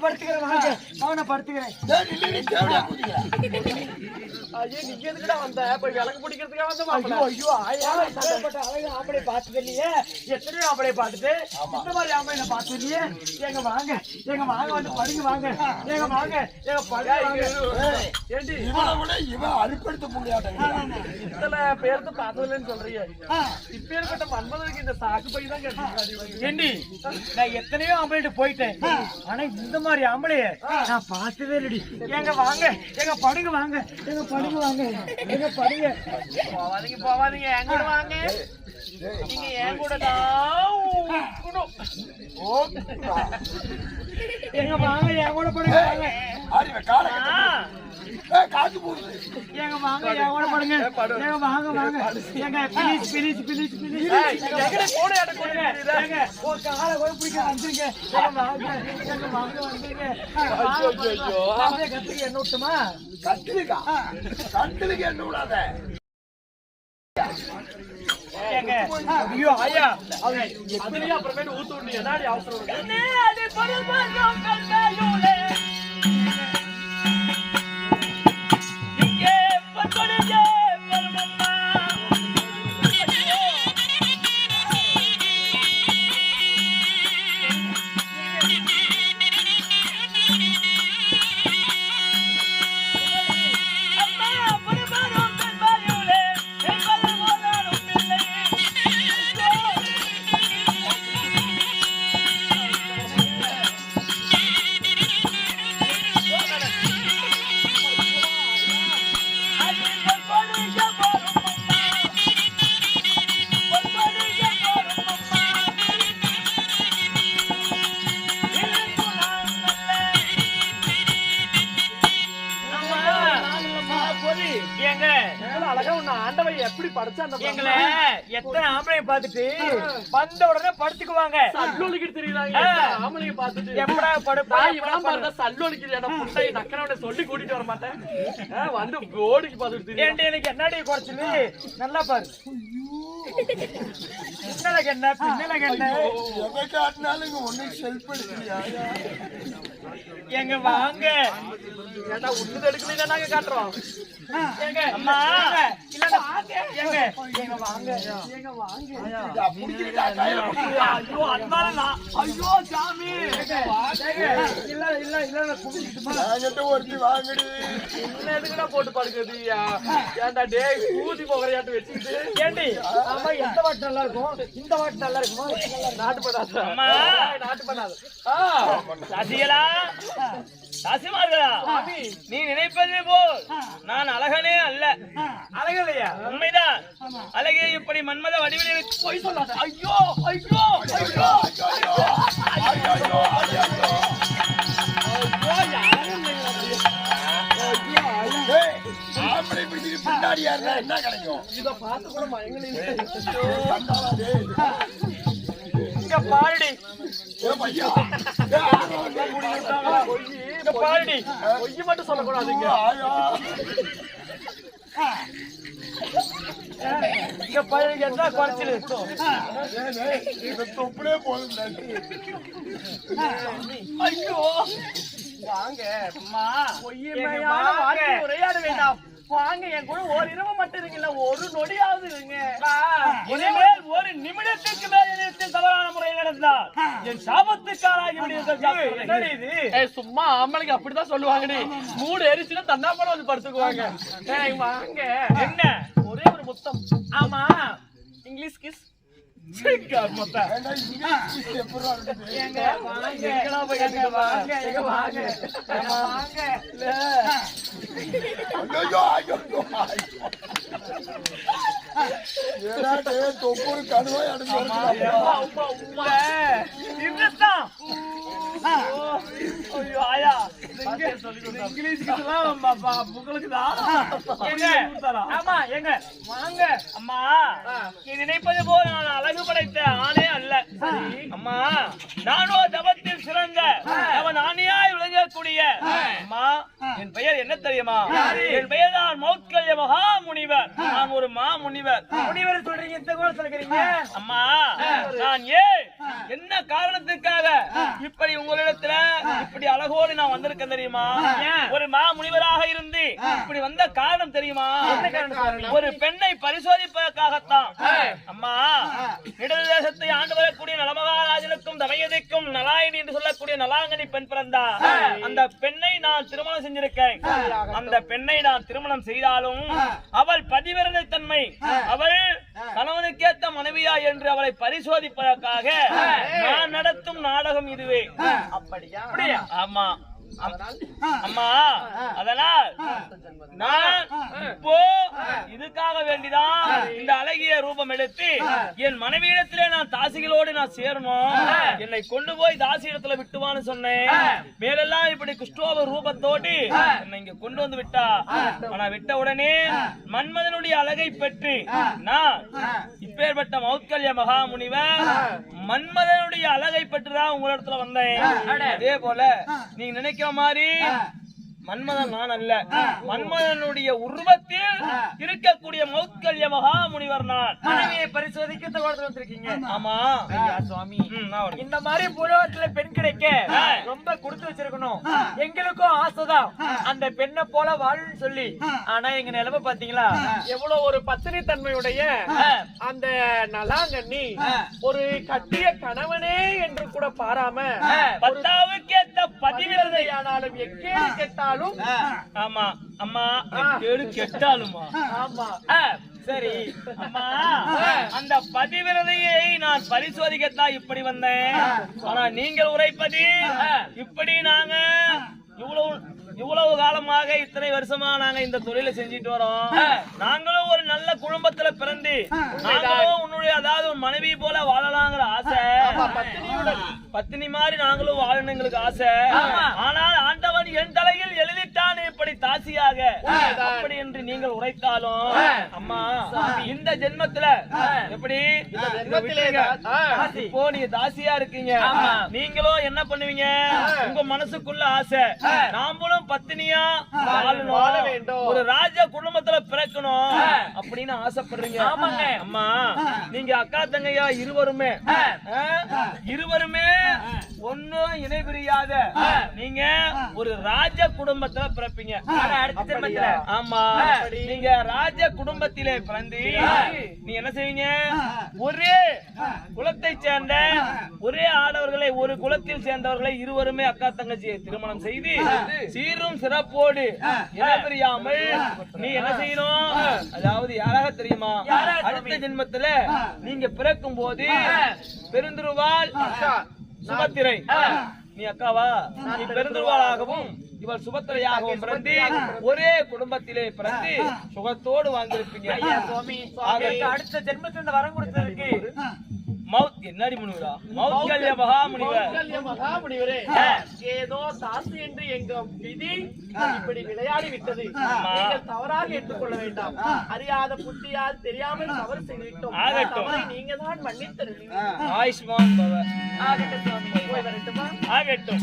படுத்துக்கிறேன் அவனை படுத்துக்கிறேன் ஐயோ நீங்க எதுக்குடா வந்த? போய் விளக்கு பிடிக்கிறதுக்கா வந்த மாப்பிள. ஐயோ, ஐயோ, இப்படிப்பட்ட அழகு ஆம்பளை பார்த்தது இல்லையே. எத்தனையோ ஆம்பளை பார்த்துட்டு, இந்த மாதிரி ஆம்பளை பார்த்தது இல்லையே. ஏங்க வாங்க, ஏங்க வாங்க, வந்து படுங்க வாங்க. ஏங்க வாங்க, ஏங்க படுங்க. ஏண்டி? இவனை விட இவன் அறுப்படுத்த முடியாட்டாங்க இத்தனை பேருக்கு பார்த்ததில்லைன்னு சொல்றீங்க இப்பேற்பட்ட மன்மதனுக்கு இந்த சாக்கு பை தான் கேட்டு ஏண்டி, நான் எத்தனையோ ஆம்பளைட்டு போயிட்டேன். ஆனா இந்த மாதிரி ஆம்பளைய நான் பார்த்ததே இல்லடி. ஏங்க வாங்க ஏங்க படுங்க வாங்க. ஏங்க படுங்க வாங்க ஏங்க படுங்க. போவாதீங்க போவாதீங்க. என் கூட வாங்க? நீங்க என் கூட தான். ஏங்க வாங்க என் கூட படுங்க வாங்க. போகுது ஏங்க வாங்க கூட படுங்க ஏங்க வாங்க வாங்க. ஏங்க ப்ளீஸ் ப்ளீஸ் ப்ளீஸ் ப்ளீஸ். ஏய், எங்கடி கூட எடை கூட நிக்குது? ஏங்க ஒரு காலை கூட பிடிக்க வந்துருங்க வாங்க ஏங்க வாங்க வந்துருங்க ஐயோ. அப்படியே கத்துக்கு என்ன விட்டுமா கட்டிலுக்கா கட்டிலுக்கு என்ன விடாத ஏங்க ஐயோ ஐயா. அவங்க அதுலயும் அப்புறமேட்டு ஊத்து விட்டு என்னாடி அவசரம்? ஏங்க எவ்வளவு அழகா உன்னை ஆண்டவன் எப்படி படைச்சா எங்களை எத்தனை ஆம்பளைய பார்த்துட்டு வந்த உடனே படுத்துக்குவாங்க. சல்லொலிக்கிட்டு தெரியுறாங்க. ஆம்பளைங்க பார்த்துட்டு. எப்படா படுப்பா இவனா பார்த்தா சல்லொலிக்கிறியா புண்டை நக்கனவனை சொல்லி கூட்டிட்டு வர மாட்டேன் வந்து ஓடிக்கு பார்த்துட்டு எனக்கு என்னடி குறைச்சலு? நல்லா பாரு. பின்னலக்கு என்ன எதை காட்டினாலும் இங்க ஒண்ணும் செல்ஃப் எடுக்கலையா எங்க வாங்க ஏன்டா உன்னது நாங்க காட்டுறோம் எங்க அம்மா இல்ல எங்க எங்க வாங்க எங்க வாங்க ஐயோ அதனால நான் ஐயோ சாமி இல்ல இல்ல இல்ல நான் ஒருத்தி வாங்கடி என்ன எதுக்குடா போட்டு படுக்குது ஏன்டா டேய் ஊதி போகிறையாட்டு வச்சுக்கிட்டு ஏண்டி? ஆமா எந்த வாட்டு நல்லா இருக்கும். இந்த வாட்டு நல்லா இருக்குமா? நாட்டு அம்மா. நாட்டு சாசிமார்களா நீ நினைப்பது போல். நான் அழகனே அல்ல. அழகலையா? உண்மைதான். அழகே இப்படி மன்மத வடிவில் போய் சொல்லாத. ஐயோ ஐயோ, என்ன கிடைக்கும் இத பார்த்து கூட. இங்க பாருடி. பாருடி. பொய் மட்டும் சொல்லக்கூடாதுங்க. ஆயா. இங்க பாரு என்ன குறைச்சல் தொப்புளே போதும். ஐயோ. வாங்க உரையாட வேண்டாம். வாங்க என் கூட ஒரு இரவு மட்டும் இருங்கல்ல ஒரு நொடியாவது இருங்க. ஒரு நிமிடத்திற்கு மேல் தவறான முறையில் நடந்தால் என் சாபத்துக்காராகி ஏய் சும்மா ஆம்பளைங்க அப்படிதான் சொல்லுவாங்கடி மூடு எரிச்சுன்னா தன்னாப்படம் வந்து படுத்துக்குவாங்க. வாங்க. என்ன? ஒரே ஒரு முத்தம். ஆமா. இங்கிலீஷ் கிஸ் வாங்க எங்க வாங்க எங்க வாங்க எங்க வாங்க ஐயோ, ஐயோ, ஐயோ, ஐயோ. ஏடா, டேய், தொப்புள் கடுவாய் அடைஞ்சு வருதுடா. இதுதான் ஐயோ ஆயா இங்கிலீஷ்க்குலாம் உங்களுக்கு தான் ஆமா எங்க வாங்க. அம்மா நீ நினைப்பது போல நான் அழகு படைத்த ஆணே அல்ல. அம்மா நானோ தவத்தில் சிறந்த அவன் ஆணையாய் விளங்கக்கூடிய அம்மா என் பெயர் என்ன தெரியுமா? என் பெயர் தான் மௌத்கல்யாணி மௌத்கல்ய மகா முனிவர் நான் ஒரு மா முனிவர் முனிவர் சொல்றீங்க இந்த கூட சொல்றீங்க அம்மா நான் ஏன்? என்ன காரணத்துக்காக இப்படி உங்களிடத்துல இப்படி அழகோடு நான் வந்திருக்கேன் தெரியுமா? ஒரு மா இருந்து இப்படி வந்த காரணம் தெரியுமா? ஒரு பெண்ணை பரிசோதிப்பதற்காகத்தான். அம்மா இடது தேசத்தை ஆண்டு வரக்கூடிய நலமகாராஜனுக்கும் தமயதிக்கும் நலாயினி என்று சொல்லக்கூடிய நலாங்கனி பெண் பிறந்தா. அந்த பெண்ணை நான் திருமணம் செஞ்சிருக்கேன். அந்த பெண்ணை நான் திருமணம் செய்தாலும் அவள் பதிவிரதை தன்மை அவள் கணவனுக்கேத்த மனைவியா என்று அவளை பரிசோதிப்பதற்காக நான் நடத்தும் நாடகம் இதுவே. அப்படியா அப்படியா? ஆமா. அம்மா அதனால் நான் இப்போ இதுக்காக வேண்டிதான் இந்த அழகிய ரூபம் எடுத்து என் மனைவியிடத்திலே நான் தாசிகளோடு நான் சேரணும். என்னை கொண்டு போய் தாசி இடத்துல விட்டுவான்னு சொன்னேன். மேலெல்லாம் இப்படி குஷ்டோப ரூபத்தோடு என்னை இங்க கொண்டு வந்து விட்டா. ஆனா விட்ட உடனே மன்மதனுடைய அழகை பெற்று நான் இப்பேற்பட்ட மௌத்கல்ய மகாமுனிவர் மன்மதனுடைய அழகை பெற்றுதான் உங்களிடத்துல வந்தேன். அதே போல நீங்க நினைக்கிற மாதிரி மன்மதன் நான் அல்ல மன்மதனுடைய உருவத்தில் இருக்கக்கூடிய மௌத்கல்ய மகாமுனிவர் நான் மனைவியை பரிசோதிக்க வந்திருக்கீங்க. ஆமா. சுவாமி. இந்த மாதிரி புலவத்துல பெண் கிடைக்க ரொம்ப கொடுத்து வச்சிருக்கணும். எங்களுக்கும் ஆசைதான். அந்த பெண்ணை போல வாழணும்னு சொல்லி. ஆனா எங்க நிலைமை பாத்தீங்களா? எவ்வளவு ஒரு பத்தினி தன்மையுடைய அந்த நலாங்கண்ணி ஒரு கட்டிய கணவனே என்று கூட பாராம பத்தாவுக்கு பதிவிரதை. ஆனாலும் எங்கே கேட்டாலும் ஆமா. அம்மா கேடு கெட்டாலுமா? ஆமா. சரி. அம்மா அந்த பதிவிரதையை நான் பரிசோதிக்கத்தான் இப்படி வந்தேன். ஆனா நீங்கள் உரைப்பது இப்படி நாங்க இவ்வளவு இவ்வளவு காலமாக இத்தனை வருஷமா நாங்க இந்த தொழிலை செஞ்சுட்டு வரோம். நாங்களும் ஒரு நல்ல குடும்பத்துல பிறந்து நாங்களும் உன்னுடைய அதாவது உன் மனைவி போல வாழலாங்கிற ஆசை. பத்தினி மாதிரி நாங்களும் வாழணும் எங்களுக்கு ஆசை ஆனால் ஆண்டவன் என் இப்படி தாசியாக அப்படி என்று நீங்கள் உரைத்தாலும் அம்மா இந்த ஜென்மத்துல எப்படி. இப்போ நீங்க தாசியா இருக்கீங்க. நீங்களும் என்ன பண்ணுவீங்க? உங்க மனசுக்குள்ள ஆசை. நாமளும் பத்தினியா வாழணும். வாழ வேண்டும். ஒரு ராஜ குடும்பத்துல பிறக்கணும் அப்படின்னு ஆசைப்படுறீங்க. ஆமாங்க. அம்மா நீங்க அக்கா தங்கையா இருவருமே? இருவருமே ஒண்ணும் இணை பிரியாத. நீங்க ஒரு ராஜ குடும்பத்துல பிறப்பீங்க. அடுத்த ஜென்மத்துல ஆமா. நீங்க ராஜ குடும்பத்திலே பிறந்து நீ என்ன செய்வீங்க? ஒரே குலத்தை சேர்ந்த ஒரே ஆடவர்களை ஒரு குலத்தில் சேர்ந்தவர்களை இருவருமே அக்கா தங்கச்சியை திருமணம் செய்து சீரும் சிறப்போடு இணை பிரியாமல் நீ என்ன செய்யணும்? அதாவது யாராக தெரியுமா? அடுத்த ஜென்மத்துல நீங்க பிறக்கும் போது பெருந்திருவாள் சுபத்திரை. நீ அக்காவா? நீ பெருந்திருவாளாகவும் இவள் சுபத்திரையாகவும் பிறந்து ஒரே குடும்பத்திலே பிறந்து சுகத்தோடு வாழ்ந்திருப்பீங்க. சுவாமி. சுவாமிக்கு அடுத்த ஜென்மத்துல இந்த வரம் கொடுத்ததுக்கு மவுத் என்னடி முனிவரா? மௌத்கல்ய மகாமுனிவர். ஏதோ தாசி என்று எங்க விதி இப்படி விளையாடி விட்டது. நீங்கள் தவறாக ஏற்றுக்கொள்ள வேண்டாம். அறியாத புத்தியால் தெரியாமல் தவறு செய்துவிட்டோம் ஆகட்டும். தவறை நீங்க தான் மன்னித்தருவீங்க ஆயுஷ்மான் பவ. ஆகட்டும் சுவாமி போய் வரட்டுமா? ஆகட்டும்.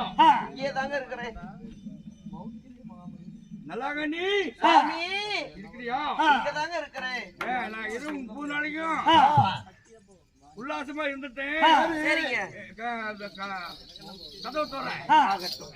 இல்லையா இங்கே தாங்க இருக்கிறேன். நல்லாக நீ இருக்கிறியா? இங்க தாங்க இருக்கிறேன். நான் இரவு முப்பது நாளைக்கும் உல்லாசமா இருந்துட்டேன். சரிங்க. கதவு ஆகட்டும்.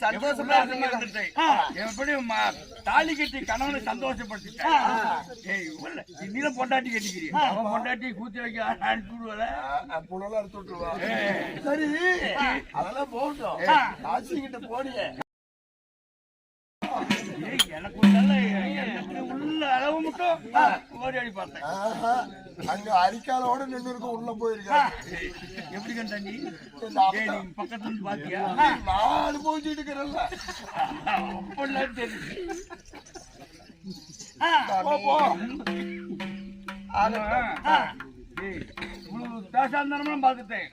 சந்தோஷமா இருந்துட்டேன். எப்படி ம- தாலி கட்டி கணவனை சந்தோஷப்படுத்திட்டேன். ஏய், உள்ள, நீதான் பொண்டாட்டி கட்டிக்கிறீ. அவன் பொண்டாட்டி கூத்தி வைக்க அனுப்பி விடுவல. புனலாம் எடுத்து விட்டுருவா. ஏய், சரி. அதெல்லாம் போகட்டும். காசிக்கிட்ட போனியே ஏய், எனக்கு மட்டும் ஓடி ஆடி பார்த்தேன். ஆஹா, அங்க அரிக்காலோட நின்று இருக்க உள்ள போயிருக்கேன் ஏய், எப்படி கண்டா நீ? பக்கத்துல இருந்து பாத்தியா? நான் அனுபவிச்சுட்டு இருக்கிறேன்ல அப்படிலாம் தெரியுது. இவ்வளவு பார்த்துட்டேன்.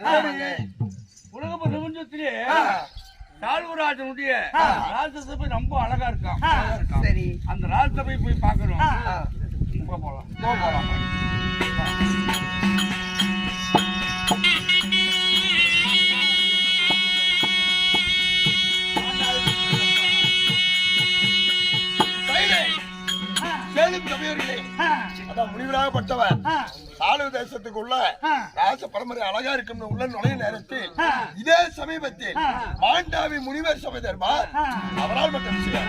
உலக பிரபஞ்சத்திலே தாழ்வராஜனுடைய ராஜசபை ரொம்ப அழகா இருக்கான். சரி. அந்த ராஜசபை போய் பார்க்கணும். போ போலாம். போ போலாம். சேலம் கவியர்களே அதான் முனிவராகப்பட்டவர். சாலுவ தேசத்துக்குள்ள ராச பரம்பரை அழகா இருக்கும் உள்ள நுழைய நேரத்தில் இதே சமீபத்தில் மாண்டாவி முனிவர் சபை தர்பார் அவரால் மட்டும் விஷயம்